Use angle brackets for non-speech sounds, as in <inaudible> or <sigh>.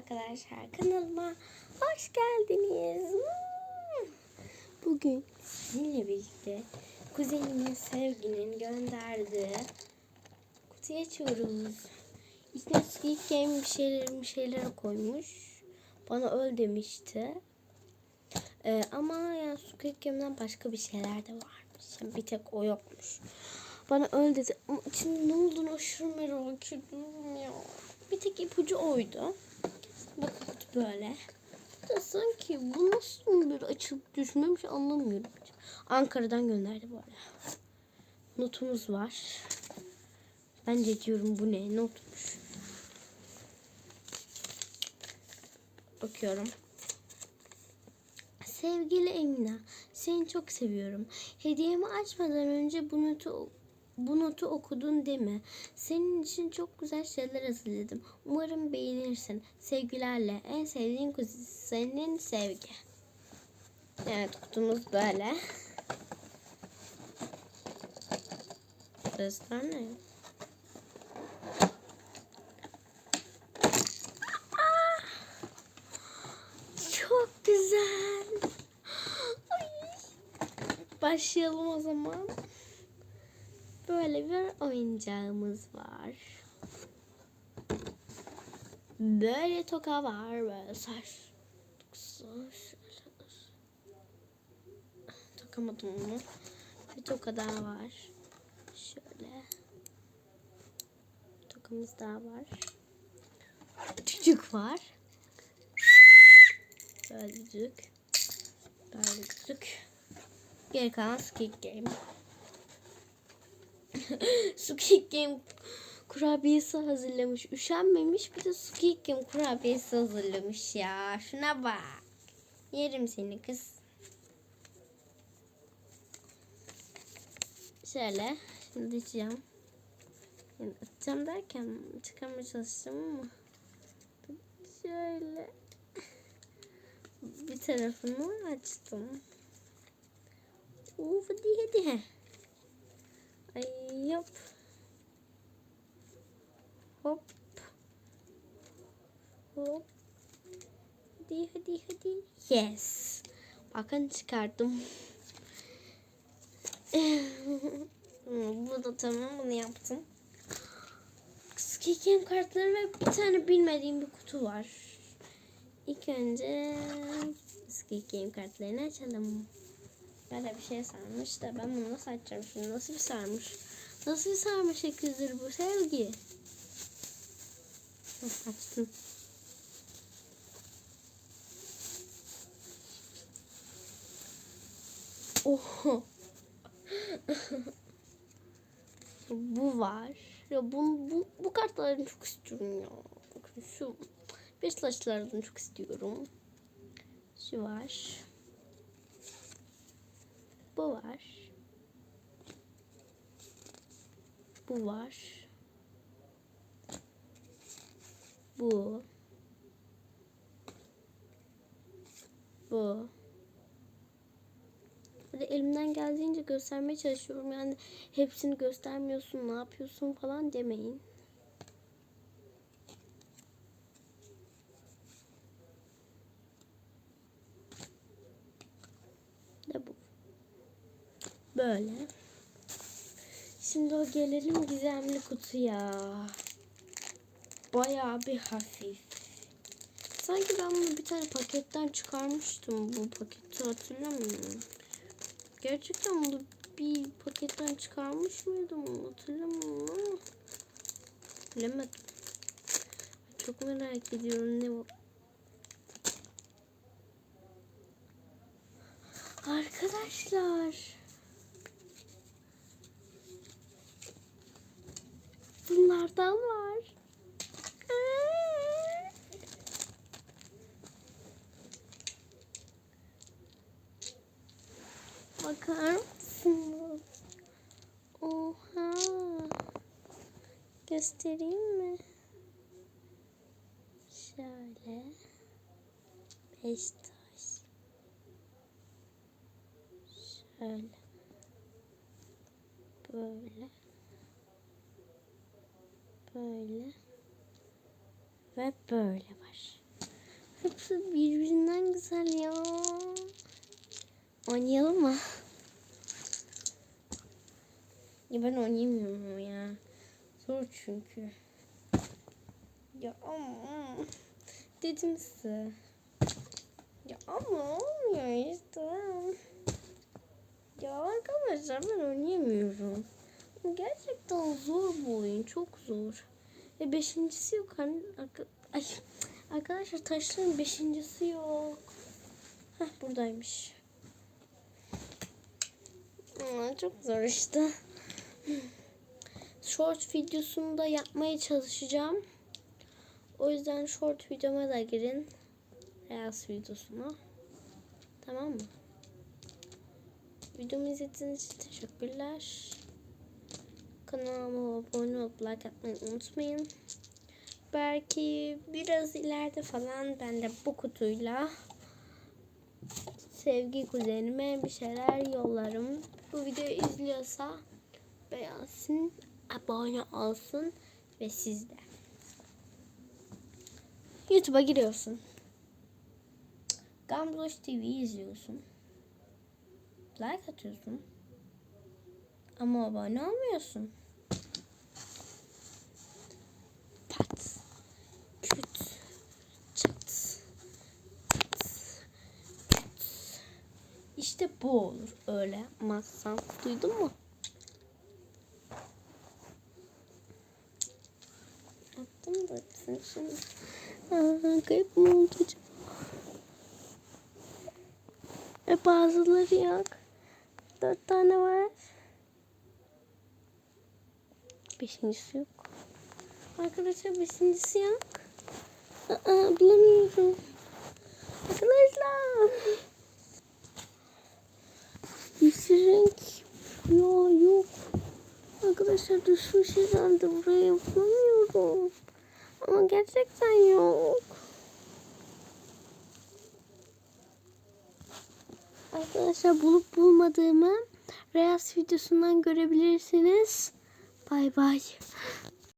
arkadaşlar kanalıma hoş geldiniz. Bugün sizinle birlikte kuzenimin sevginin gönderdiği kutuyu açıyoruz. İçine Squid Game bir şeyler bir şeyler koymuş. Bana öl demişti. Ee, ama yani Squid Game'den başka bir şeyler de varmış. Yani bir tek o yokmuş. Bana öl dedi. Ama içinde ne olduğunu aşırı merak ediyorum ya. Bir tek ipucu oydu. Bakın kutu böyle. Da sanki bu nasıl böyle açılıp düşmemiş anlamıyorum. Ankara'dan gönderdi bu arada. Notumuz var. Ben de diyorum bu ne? Notmuş. Bakıyorum. Sevgili Emine, seni çok seviyorum. Hediyemi açmadan önce bu notu bu notu okudun deme. Senin için çok güzel şeyler hazırladım. Umarım beğenirsin. Sevgilerle en sevdiğin kuzen senin sevgi. Evet kutumuz böyle. Sesler ne? Çok güzel. Ay. Başlayalım o zaman. Böyle bir oyuncağımız var. Böyle toka var. Böyle saç. Takamadım onu. Bir toka daha var. Şöyle. Tokamız daha var. Çocuk var. Böyle düdük. Böyle düdük. Geri kalan Squid Game. <laughs> Squid Game kurabiyesi hazırlamış. Üşenmemiş bir de Squid Game kurabiyesi hazırlamış ya. Şuna bak. Yerim seni kız. Şöyle. Şimdi açacağım. Yani açacağım derken çıkarmaya çalışacağım ama. Şöyle. Bir tarafını açtım. Uf hadi hadi. Ay yap. Hop. Hop. Hadi hadi hadi. Yes. Bakın çıkardım. <laughs> Bu da tamam bunu yaptım. Game kartları ve bir tane bilmediğim bir kutu var. İlk önce Squid Game kartlarını açalım. Böyle bir şey sarmış da ben bunu nasıl açacağım şimdi? Nasıl bir sarmış? Nasıl bir sarmış şekildir bu sevgi? Açtım. Oho. <laughs> bu var. Ya bu, bu, bu kartlarını çok istiyorum ya. Bakın şu Beşiktaşlardan çok istiyorum. Şu var. Bu var. Bu var. Bu. Bu. Böyle elimden geldiğince göstermeye çalışıyorum. Yani hepsini göstermiyorsun, ne yapıyorsun falan demeyin. De bu. Böyle. Şimdi o gelelim gizemli kutuya. Bayağı bir hafif. Sanki ben bunu bir tane paketten çıkarmıştım bu paketi hatırlamıyorum. Gerçekten bunu bir paketten çıkarmış mıydım hatırlamıyorum ama bilemedim. Çok merak ediyorum ne bu. Arkadaşlar. Bunlardan var. Bakar mısınız? Oha. Göstereyim mi? Şöyle. Beş taş. Şöyle. Böyle. Böyle. Ve böyle var. Hepsi birbirinden güzel ya. Oynayalım mı? Ya ben oynayamıyorum ya. Zor çünkü. Ya ama dedim size. Ya ama olmuyor işte. Ya arkadaşlar ben oynayamıyorum. Gerçekten zor bu oyun. Çok zor. Ve beşincisi yok. Hani, ay, arkadaşlar taşların beşincisi yok. Heh buradaymış. Aa, çok zor işte. Short videosunu da yapmaya çalışacağım. O yüzden short videoma da girin. Reels videosuna. Tamam mı? Videomu izlediğiniz için teşekkürler. Kanalıma abone olup like atmayı unutmayın. Belki biraz ileride falan ben de bu kutuyla sevgi kuzenime bir şeyler yollarım. Bu videoyu izliyorsa beğensin, abone olsun ve siz de. YouTube'a giriyorsun. Gambloş TV'yi izliyorsun. Like atıyorsun. Ama abone olmuyorsun. İşte bu olur. Öyle yapmazsan. Duydun mu? Attım da hepsini şimdi. Aa, kayıp mı oldu? E bazıları yok. Dört tane var. Beşincisi yok. Arkadaşlar beşincisi yok. Aa, bulamıyorum. Arkadaşlar. Yeşil renk. Ya yok. Arkadaşlar düşmüş herhalde buraya bulamıyorum. Ama gerçekten yok. Arkadaşlar bulup bulmadığımı Reels videosundan görebilirsiniz. Bay bay.